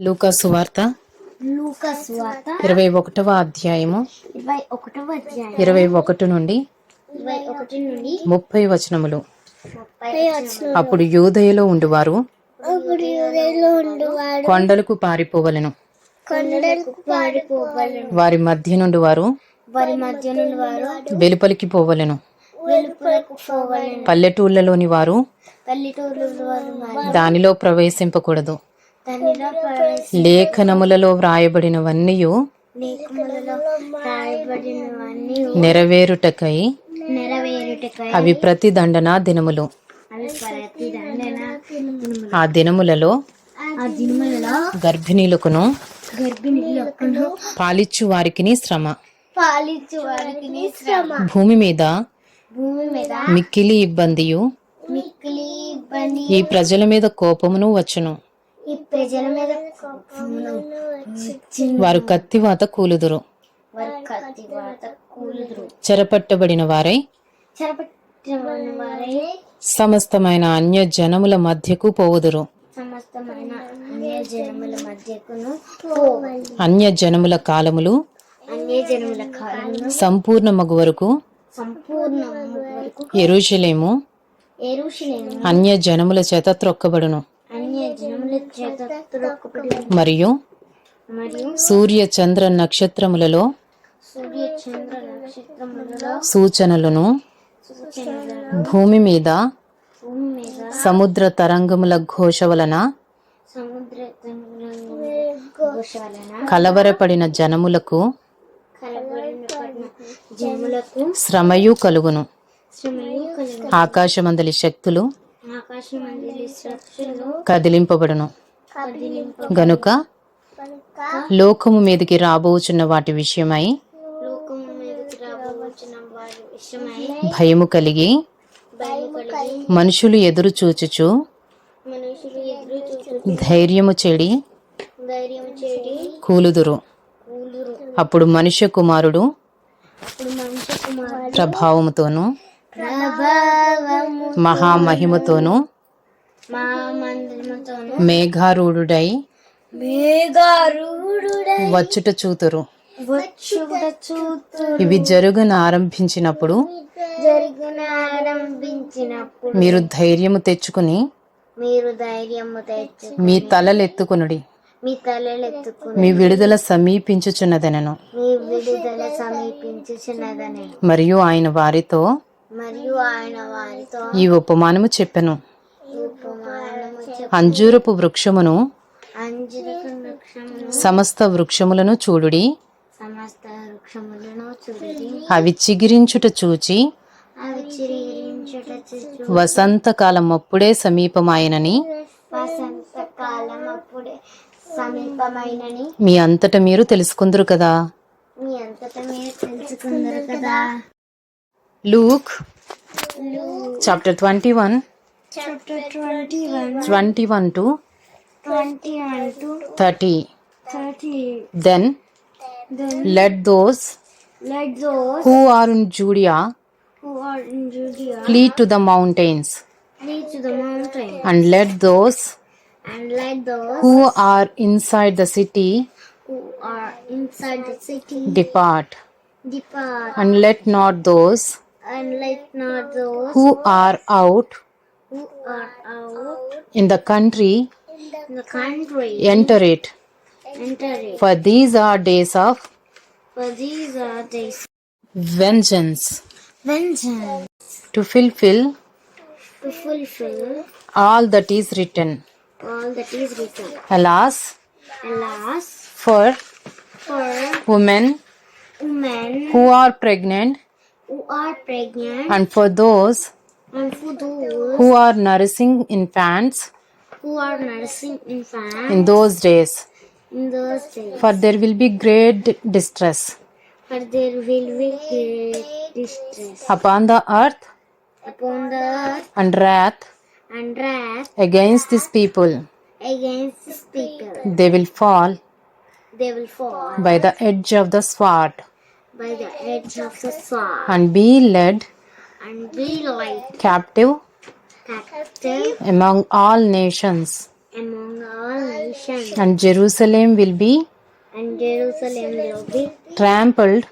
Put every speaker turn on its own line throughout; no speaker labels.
లూకాసు సువార్త
ఇరవై ఒకటవ అధ్యాయము.
ఇరవై
ఒకటి నుండి ముప్పై వచనములు. అప్పుడు యూదయలో ఉండువారు. కొండలకు పారిపోవలను. వారి మధ్య నుండి వారు వెలుపలికి పోవలను. పల్లెటూళ్ళలోని వారు. దానిలో ప్రవేశింపకూడదు. లేఖనములలో వ్రాయబడినవన్నీ నెరవేరుటకై అవి ప్రతి దండనా దినములు. ఆ దినములలో గర్భిణీలకును పాలిచ్చు
వారికి శ్రమ.
భూమి మీద మిక్కిలి ఇబ్బందియు ఈ ప్రజల మీద కోపమును వచ్చును.
ప్రజల మీద
వారు కత్తివాత కూలుదురు. చెరపట్టబడిన వారై సమస్తమైన అన్య జనముల మధ్యకు పోవుదురు.
అన్య జనముల
కాలములు సంపూర్ణ మగు వరకు ఎరుషలేము అన్య జనముల చేత త్రొక్కబడును. మరియు సూర్య చంద్ర నక్షత్రములలో సూచనలను భూమి మీద సముద్ర తరంగముల ఘోష వలన కలవరపడిన జనములకు శ్రమయు కలుగును. ఆకాశమందలి శక్తులు కదిలింపబడును. గనుక లోకము మీదకి రాబోచున్న వాటి విషయమై భయము కలిగి మనుషులు ఎదురు చూచుచు ధైర్యము చెడి కూలుదురు. అప్పుడు మనుష్య కుమారుడు ప్రభావముతోనూ మహామహిమతోను మేఘారూఢుడై వచ్చుట చూతురు. ఇవి జరుగున ఆరంభించినప్పుడు మీరు ధైర్యము తెచ్చుకుని
మీరు ధైర్యము తెచ్చు
మీ తలలెత్తుకునుడి.
మీ తలలెత్తుకుని
మీ విడుదల సమీపించుచున్నదనను.
మీ విడుదల సమీపించుచున్నదని
మరియు ఆయన వారితో
మరియు ఆయన వారితో
ఈ ఉపమానము చెప్పెను. అంజూరపు వృక్షమును సమస్త వృక్షములను చూడుడి.
సమస్త వృక్షములను చూడి
అవి చిగిరించుట చూచి వసంతకాలం అప్పుడే సమీపమాయనని మీ అంతట మీరు తెలుసుకుందరు కదా.
మీ అంతటా మీరు తెలుసుకుందరు కదా. Luke, chapter 21,
chapter 21, 21
to 21 to
30.
30.
Then,
then
let those,
let those
who are in Judea,
who are in Judea
flee to the mountains,
flee to the mountains,
and let those,
and let those
who are inside the city,
who are inside the city depart,
depart, and let not
those unlike not those
who are out
who are out
in the country
in the country,
enter it
enter it.
for these are days of
For these are days
vengeance
vengeance
to fulfill
to fulfill
all that is written
all that is written.
alas
Alas,
for
for
women
women
who are pregnant
who are pregnant
and for those
and for those
who are nursing infants
who are nursing infants
in those days,
in those days.
for there will be great distress
For there will be great distress
upon the earth
upon the earth
and wrath
and wrath
against these people.
against this people.
They will fall
They will fall
by the edge of the sword
by the edge of the sword
and be led
and be like
captive
captive
among all nations.
among all nations,
and Jerusalem will be
and Jerusalem will be
trampled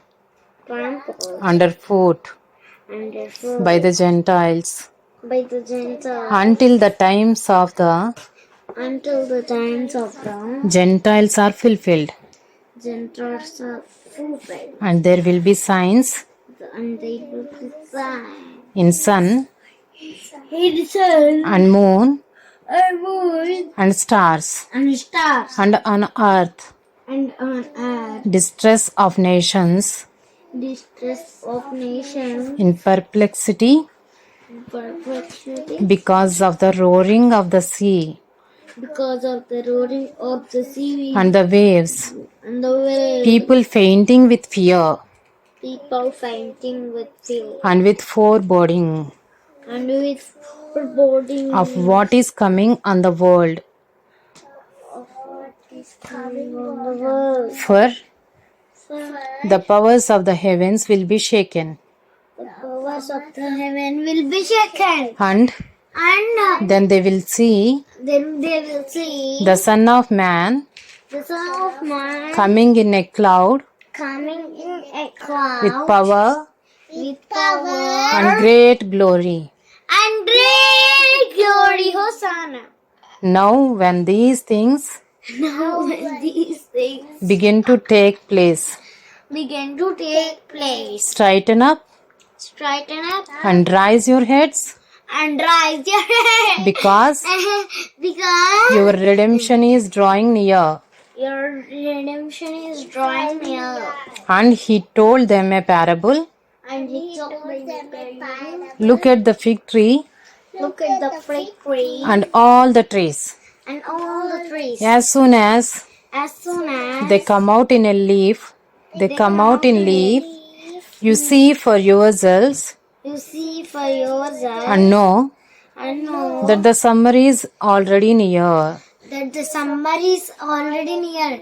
trampled
underfoot
underfoot
by the Gentiles.
by the Gentiles.
Until the times of the
until the times of the
Gentiles are fulfilled,
Gentiles are
and there will be signs.
And they will be signs.
in sun.
His sun.
And moon.
And moon.
And stars.
And stars.
And on earth.
And on earth.
Distress of nations.
Distress of nations.
In perplexity.
Perplexity.
Because of the roaring of the sea
because of the roaring of the sea.
And the waves.
And the waves.
people fainting with fear.
People fainting with fear.
And with foreboding.
And with foreboding.
Of what is coming on the world.
Of what is coming on the world.
for
For
the powers of the heavens will be shaken.
The powers of the heaven will be shaken,
and
and uh,
then they will see
then they will see
the son of man
the Son of Man
coming in a cloud
coming in a cloud
with power
with power
and great glory
and great glory. Hosanna.
now when these things
Now, when these things
begin to take place
begin to take place,
straighten up
straighten up
and rise your heads
and rise your head
because
because
your redemption is drawing near
your redemption is drawing near.
and he told them a parable
And he told them a parable.
look at the fig tree
Look at the fig tree
and all the trees
and all the trees.
as soon as
As soon as
they come out in a leaf they come out in leaf you see for yourselves
you see for yourself
and know
and know
that the summer is already near.
That the summer is already near.